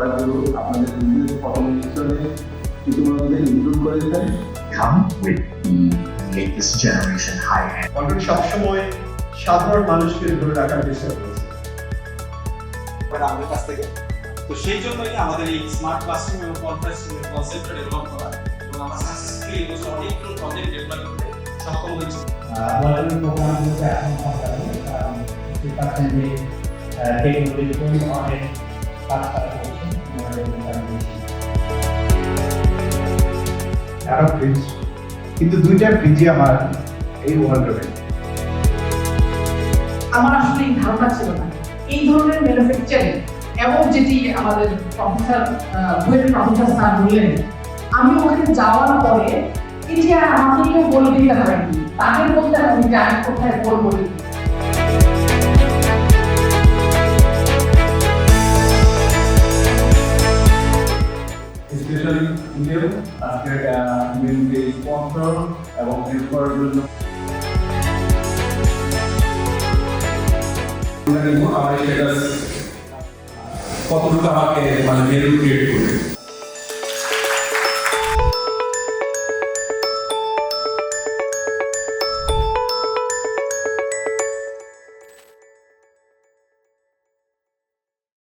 ব্যাপারগুলো আপনাদের বিভিন্ন প্রথম মিশ্রণে ইতিমধ্যে ইনক্লুড করেছেন। Come with the latest generation high hand already সবসময় সাধারণ মানুষকে ধরে রাখার চেষ্টা করেছে? মানে আমাদের কাছ থেকে। তো সেই জন্যই আমাদের এই স্মার্ট ক্লাসরুম এবং কনফারেন্স রুমের কনসেপ্টটা ডেভেলপ করা এবং আমরা সাকসেসফুলি এই বছর প্রজেক্ট ডেভেলপ করতে সক্ষম হয়েছি। আমরা প্রোগ্রামগুলোতে এখন কাজ করছি কারণ টেকনোলজি অনেক কিন্তু দুইটা ফ্রিজই আমার এই ওয়ার্ল্ডে আমার আসলে এই ধারণা ছিল না। এই ধরনের ম্যানুফ্যাকচারিং এবং যেটি আমাদের প্রফেসর বুয়েট প্রফেসর স্যার বললেন, আমি ওখানে যাওয়ার পরে এটি আমাকে কেউ বলে দিতে পারেনি তাদের বলতে আমি কোথায় বলব। স্পেশালি ইন্ডিয়ান আজকে মেনলি স্পন্সর এবং হেল্প করার জন্য কতটুকু আমাকে মানে করবে